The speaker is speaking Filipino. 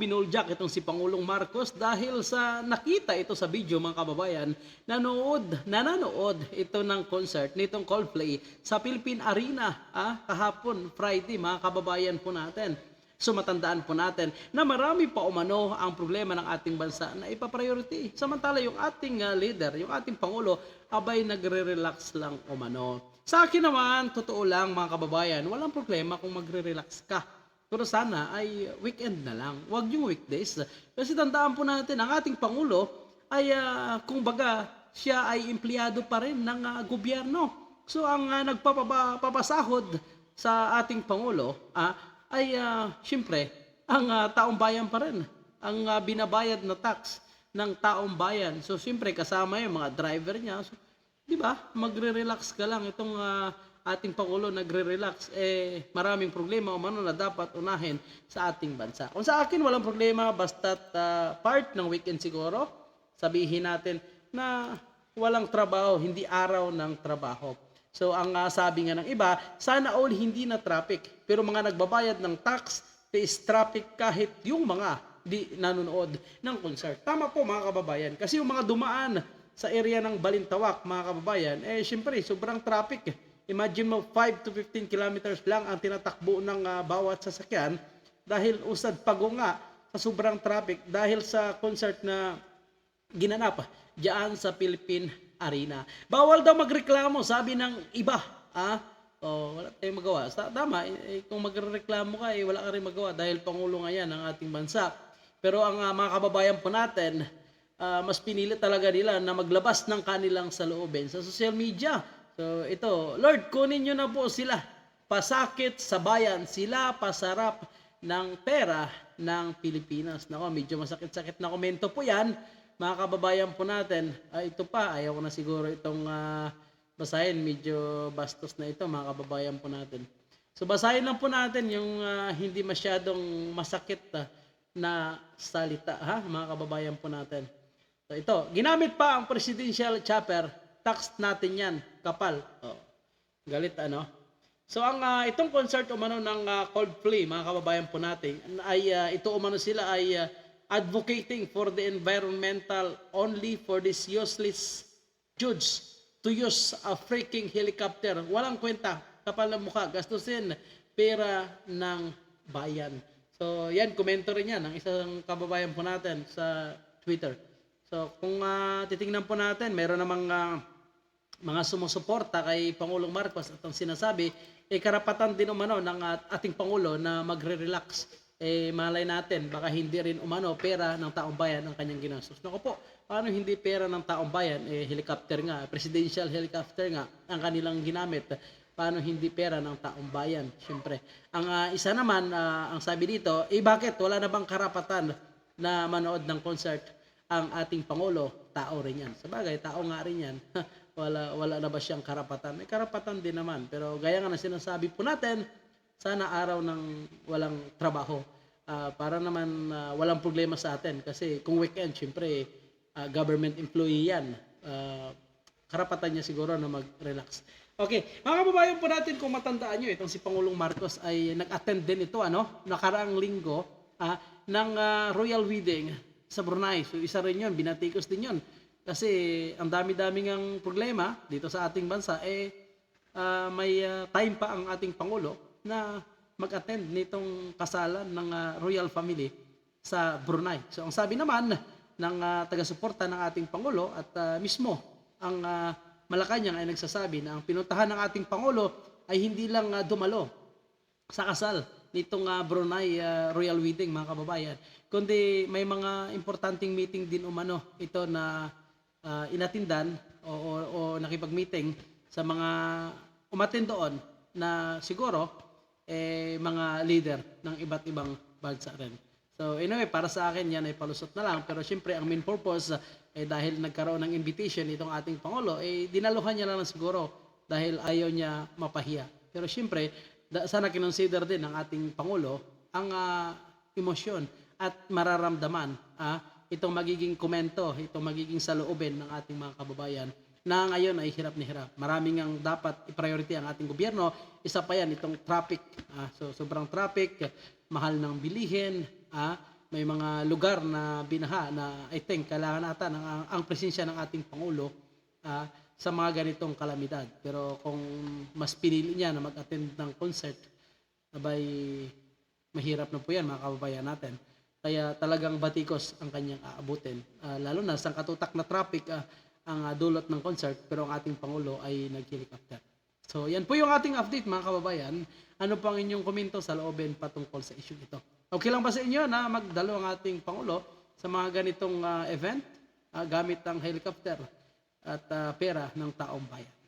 binuljak itong si Pangulong Marcos dahil sa nakita ito sa video mga kababayan, nanood, nananood ito ng concert nitong Coldplay sa Philippine Arena ah, kahapon, Friday mga kababayan po natin. So matandaan po natin na marami pa umano ang problema ng ating bansa na ipapriority. Samantala yung ating ah, leader, yung ating Pangulo, abay nagre-relax lang umano. Sa akin naman, totoo lang mga kababayan, walang problema kung magre-relax ka. Pero sana ay weekend na lang. Huwag yung weekdays. Kasi tandaan po natin, ang ating Pangulo ay uh, kung baga siya ay empleyado pa rin ng ah, gobyerno. So ang uh, nagpapasahod sa ating Pangulo ah, ay uh, siyempre ang ah, taong bayan pa rin. Ang ah, binabayad na tax ng taong bayan. So siyempre kasama yung mga driver niya. So, di ba? Magre-relax ka lang itong ah, ating Pangulo nagre-relax, eh maraming problema o mano na dapat unahin sa ating bansa. Kung sa akin, walang problema, basta't ah, part ng weekend siguro, sabihin natin na walang trabaho, hindi araw ng trabaho. So ang ah, sabi nga ng iba, sana all hindi na traffic, pero mga nagbabayad ng tax, is traffic kahit yung mga di nanonood ng concert. Tama po mga kababayan, kasi yung mga dumaan sa area ng Balintawak, mga kababayan, eh syempre sobrang traffic. Imagine mo 5 to 15 kilometers lang ang tinatakbo ng ah, bawat sasakyan dahil usad pago nga sa sobrang traffic dahil sa concert na ginanap diyan sa Philippine Arena. Bawal daw magreklamo, sabi ng iba. Ah, oh, wala tayong magawa. Tama, eh, kung magreklamo ka, eh, wala ka rin magawa dahil Pangulo nga yan ng ating bansa. Pero ang ah, mga kababayan po natin, ah, mas pinili talaga nila na maglabas ng kanilang saloobin sa social media. So ito, Lord, kunin nyo na po sila. Pasakit sa bayan, sila pasarap ng pera ng Pilipinas. Nako, medyo masakit-sakit na komento po yan. Mga kababayan po natin, ah, ito pa, ayaw ko na siguro itong ah, basahin. Medyo bastos na ito, mga kababayan po natin. So basahin lang po natin yung ah, hindi masyadong masakit ah, na salita, ha, mga kababayan po natin. So ito, ginamit pa ang presidential chopper, tax natin yan, kapal. Oh, galit ano? So ang ah, itong concert umano ng ah, Coldplay, mga kababayan po natin, ay ah, ito umano sila ay ah, advocating for the environmental only for this useless judge to use a freaking helicopter. Walang kwenta, kapal ng mukha, gastusin pera ng bayan. So yan, komento rin yan ng isang kababayan po natin sa Twitter. So kung ah, titingnan po natin, meron namang ah, mga sumusuporta kay Pangulong Marcos at ang sinasabi, eh karapatan din umano ng at- ating Pangulo na magre-relax. Eh malay natin, baka hindi rin umano pera ng taong bayan ang kanyang ginastos. Naku po, paano hindi pera ng taong bayan? Eh helicopter nga, presidential helicopter nga ang kanilang ginamit. Paano hindi pera ng taong bayan? Siyempre. Ang ah, isa naman, ah, ang sabi dito, eh bakit wala na bang karapatan na manood ng concert ang ating Pangulo? Tao rin yan. Sa bagay, tao nga rin yan. wala, wala na ba siyang karapatan? May karapatan din naman. Pero gaya nga na sinasabi po natin, sana araw ng walang trabaho ah, para naman ah, walang problema sa atin. Kasi kung weekend, syempre, ah, government employee yan. Ah, karapatan niya siguro na mag-relax. Okay, mga kababayan po natin, kung matandaan nyo, itong si Pangulong Marcos ay nag-attend din ito, ano, nakaraang linggo, ah, ng ah, royal wedding sa Brunei. So isa rin yun, binatikos din yun. Kasi ang dami-daming ang problema dito sa ating bansa, eh, ah, may ah, time pa ang ating Pangulo na mag-attend nitong kasalan ng ah, royal family sa Brunei. So ang sabi naman ng ah, taga-suporta ng ating Pangulo at ah, mismo ang ah, Malacanang ay nagsasabi na ang pinuntahan ng ating Pangulo ay hindi lang ah, dumalo sa kasal nitong ah, Brunei ah, Royal Wedding mga kababayan, kundi may mga importanteng meeting din umano ito na ah, inatindan o, o, o nakipag-meeting sa mga umatin doon na siguro eh, mga leader ng iba't ibang bansa rin. So anyway, para sa akin yan ay palusot na lang. Pero syempre, ang main purpose, eh, dahil nagkaroon ng invitation itong ating Pangulo, eh, dinaluhan niya lang siguro dahil ayaw niya mapahiya. Pero syempre, da, sana kinonsider din ng ating Pangulo ang ah, emosyon at mararamdaman ah, itong magiging komento, itong magiging saloobin ng ating mga kababayan na ngayon ay hirap ni hirap. Maraming ang dapat i-priority ang ating gobyerno. Isa pa yan, itong traffic. Ah, so, sobrang traffic, mahal ng bilihin, ah, may mga lugar na binaha na I think kailangan nata ng ang, ang presensya ng ating pangulo ah, sa mga ganitong kalamidad. Pero kung mas pinili niya na mag-attend ng concert, abay mahirap na po yan mga kababayan natin. Kaya talagang batikos ang kanyang aabutin. Ah, lalo na sa katutak na traffic ah, ang ah, dulot ng concert pero ang ating Pangulo ay nag-helicopter. So yan po yung ating update mga kababayan. Ano po ang inyong komento sa loobin patungkol sa issue ito? Okay lang ba sa inyo na magdalo ang ating Pangulo sa mga ganitong ah, event ah, gamit ang helicopter at ah, pera ng taong bayan?